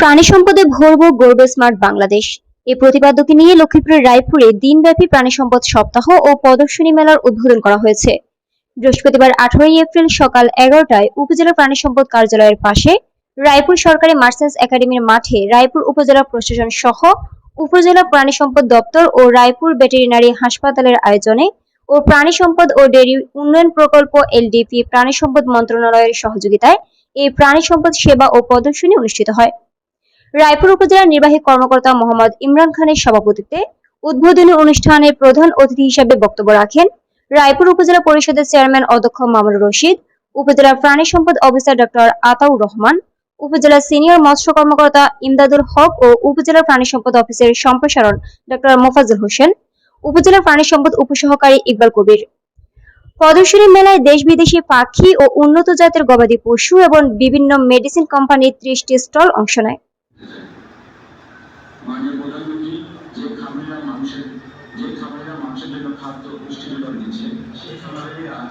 প্রাণী সম্পদে ভরব গর্বে স্মার্ট বাংলাদেশ। এই প্রতিপাদ্যকে নিয়ে লক্ষ্মীপুরের রায়পুরে দিনব্যাপী প্রাণী সম্পদ সপ্তাহ ও প্রদর্শনী মেলার উদ্বোধন করা হয়েছে। বৃহস্পতিবার আঠারোই এপ্রিল সকাল এগারোটায় উপজেলা প্রাণী সম্পদ কার্যালয়ের পাশে রায়পুর সরকারি মার্চেন্টস একাডেমির মাঠে রায়পুর উপজেলা প্রশাসন সহ উপজেলা প্রাণী সম্পদ দপ্তর ও রায়পুর ভেটেরিনারি হাসপাতালের আয়োজনে ও প্রাণী সম্পদ ও ডেয়ারি উন্নয়ন প্রকল্প এলডিপি প্রাণী সম্পদ মন্ত্রণালয়ের সহযোগিতায় এই প্রাণী সম্পদ সেবা ও প্রদর্শনী অনুষ্ঠিত হয়। রায়পুর উপজেলার নির্বাহী কর্মকর্তা মোহাম্মদ ইমরান খানের সভাপতিত্বে উদ্বোধনী অনুষ্ঠানে প্রধান অতিথি হিসেবে বক্তব্য রাখেন রায়পুর উপজেলা পরিষদের চেয়ারম্যান অধ্যক্ষ মামুন রশিদ, উপজেলার প্রাণী সম্পদ অফিসার ডক্টর আতাউর রহমান, উপজেলা সিনিয়র মৎস্য কর্মকর্তা ইমদাদুল হক ও উপজেলা প্রাণী সম্পদ অফিসের সম্প্রসারণ ডক্টর মোফাজুল হোসেন, উপজেলা প্রাণী সম্পদ উপসহকারী ইকবাল কবির। প্রদর্শনী মেলায় দেশ বিদেশি পাখি ও উন্নত জাতের গবাদি পশু এবং বিভিন্ন মেডিসিন কোম্পানির ত্রিশটি স্টল অংশ নেয়। প্রধানমন্ত্রী যে খামারিরা মানুষের যে খামারিরা মানুষের জন্য খাদ্য পুষ্টি যোগান দিচ্ছে সেই খামারেরই আজ